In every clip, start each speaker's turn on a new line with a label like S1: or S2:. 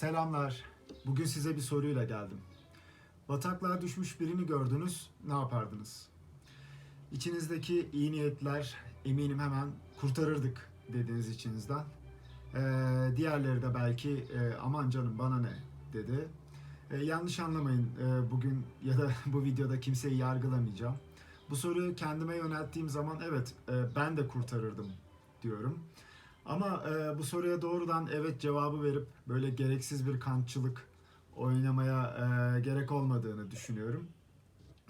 S1: Selamlar. Bugün size bir soruyla geldim. Bataklığa düşmüş birini gördünüz, ne yapardınız? İçinizdeki iyi niyetler eminim hemen kurtarırdık dediğiniz içinizden. Ee, diğerleri de belki e, aman canım bana ne dedi. Ee, yanlış anlamayın e, bugün ya da bu videoda kimseyi yargılamayacağım. Bu soruyu kendime yönelttiğim zaman evet e, ben de kurtarırdım diyorum. Ama e, bu soruya doğrudan evet cevabı verip böyle gereksiz bir kantçılık oynamaya e, gerek olmadığını düşünüyorum.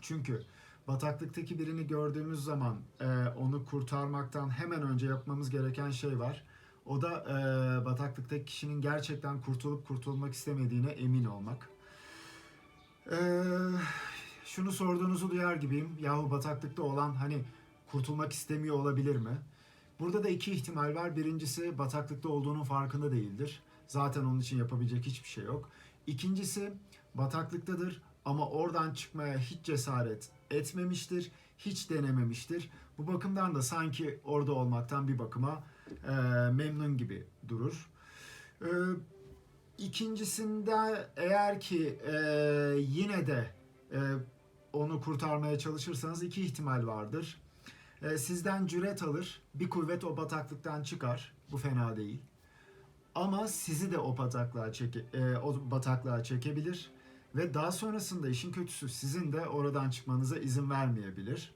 S1: Çünkü bataklıktaki birini gördüğümüz zaman e, onu kurtarmaktan hemen önce yapmamız gereken şey var. O da e, bataklıktaki kişinin gerçekten kurtulup kurtulmak istemediğine emin olmak. E, şunu sorduğunuzu duyar gibiyim. Yahu bataklıkta olan hani kurtulmak istemiyor olabilir mi? Burada da iki ihtimal var. Birincisi bataklıkta olduğunun farkında değildir. Zaten onun için yapabilecek hiçbir şey yok. İkincisi bataklıktadır ama oradan çıkmaya hiç cesaret etmemiştir, hiç denememiştir. Bu bakımdan da sanki orada olmaktan bir bakıma e, memnun gibi durur. E, ikincisinde eğer ki e, yine de e, onu kurtarmaya çalışırsanız iki ihtimal vardır. E, sizden cüret alır, bir kuvvet o bataklıktan çıkar. Bu fena değil. Ama sizi de o bataklığa çeke, e, o bataklığa çekebilir ve daha sonrasında işin kötüsü sizin de oradan çıkmanıza izin vermeyebilir.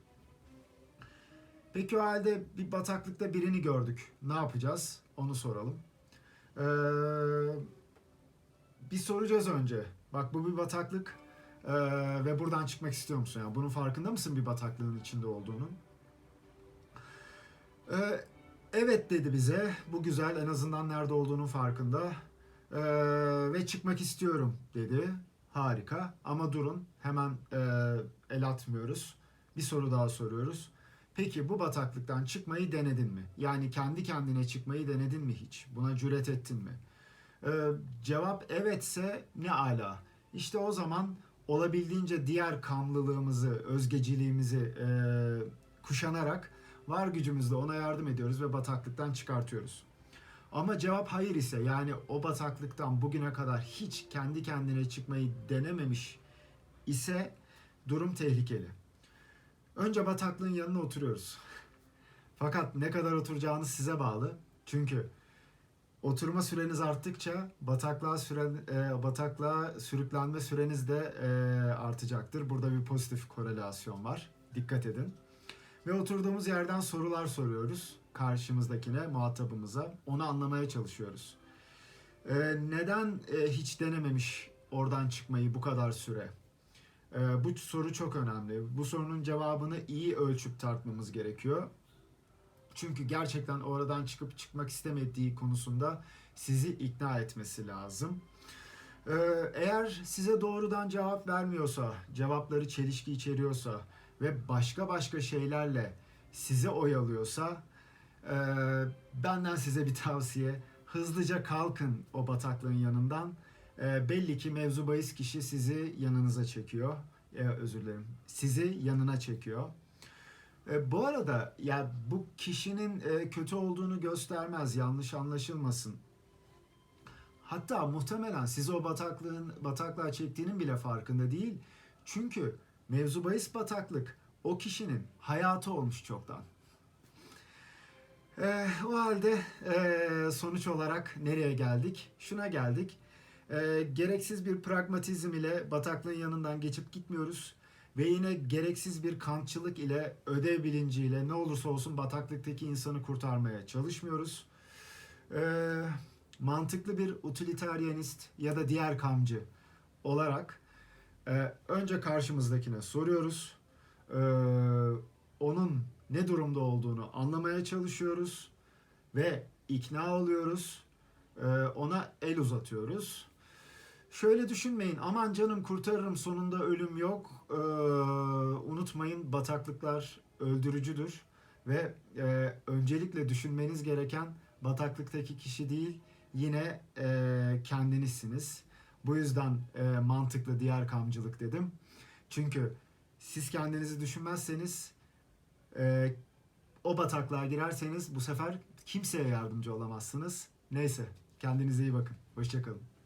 S1: Peki o halde bir bataklıkta birini gördük. Ne yapacağız? Onu soralım. Ee, bir soracağız önce. Bak bu bir bataklık ee, ve buradan çıkmak istiyor musun? Yani bunun farkında mısın bir bataklığın içinde olduğunun? Ee, evet dedi bize. Bu güzel. En azından nerede olduğunun farkında. Ee, ve çıkmak istiyorum dedi. Harika. Ama durun. Hemen e, el atmıyoruz. Bir soru daha soruyoruz. Peki bu bataklıktan çıkmayı denedin mi? Yani kendi kendine çıkmayı denedin mi hiç? Buna cüret ettin mi? Ee, cevap evetse ne ala. İşte o zaman olabildiğince diğer kamlılığımızı, özgeciliğimizi e, kuşanarak var gücümüzle ona yardım ediyoruz ve bataklıktan çıkartıyoruz. Ama cevap hayır ise yani o bataklıktan bugüne kadar hiç kendi kendine çıkmayı denememiş ise durum tehlikeli. Önce bataklığın yanına oturuyoruz. Fakat ne kadar oturacağınız size bağlı. Çünkü oturma süreniz arttıkça bataklığa süren e, bataklığa sürüklenme süreniz de e, artacaktır. Burada bir pozitif korelasyon var. Dikkat edin. Ve oturduğumuz yerden sorular soruyoruz karşımızdakine, muhatabımıza. Onu anlamaya çalışıyoruz. Ee, neden e, hiç denememiş oradan çıkmayı bu kadar süre? Ee, bu soru çok önemli. Bu sorunun cevabını iyi ölçüp tartmamız gerekiyor. Çünkü gerçekten oradan çıkıp çıkmak istemediği konusunda sizi ikna etmesi lazım. Ee, eğer size doğrudan cevap vermiyorsa, cevapları çelişki içeriyorsa ve başka başka şeylerle sizi oyalıyorsa e, benden size bir tavsiye. Hızlıca kalkın o bataklığın yanından. E, belli ki mevzu bahis kişi sizi yanınıza çekiyor. E, özür dilerim. Sizi yanına çekiyor. E, bu arada ya bu kişinin e, kötü olduğunu göstermez. Yanlış anlaşılmasın. Hatta muhtemelen sizi o bataklığın bataklığa çektiğinin bile farkında değil. Çünkü mevzu bahis bataklık o kişinin hayatı olmuş çoktan. E, o halde e, sonuç olarak nereye geldik? Şuna geldik. E, gereksiz bir pragmatizm ile bataklığın yanından geçip gitmiyoruz. Ve yine gereksiz bir kantçılık ile ödev bilinciyle ne olursa olsun bataklıktaki insanı kurtarmaya çalışmıyoruz. E, mantıklı bir utilitarianist ya da diğer kamcı olarak e, önce karşımızdakine soruyoruz. E, onun ne durumda olduğunu anlamaya çalışıyoruz ve ikna oluyoruz. E, ona el uzatıyoruz. Şöyle düşünmeyin aman canım kurtarırım sonunda ölüm yok. E, unutmayın bataklıklar öldürücüdür ve e, öncelikle düşünmeniz gereken bataklıktaki kişi değil yine e, kendinizsiniz. Bu yüzden e, mantıklı diğer kamcılık dedim. Çünkü siz kendinizi düşünmezseniz e, o bataklığa girerseniz bu sefer kimseye yardımcı olamazsınız. Neyse kendinize iyi bakın. Hoşçakalın.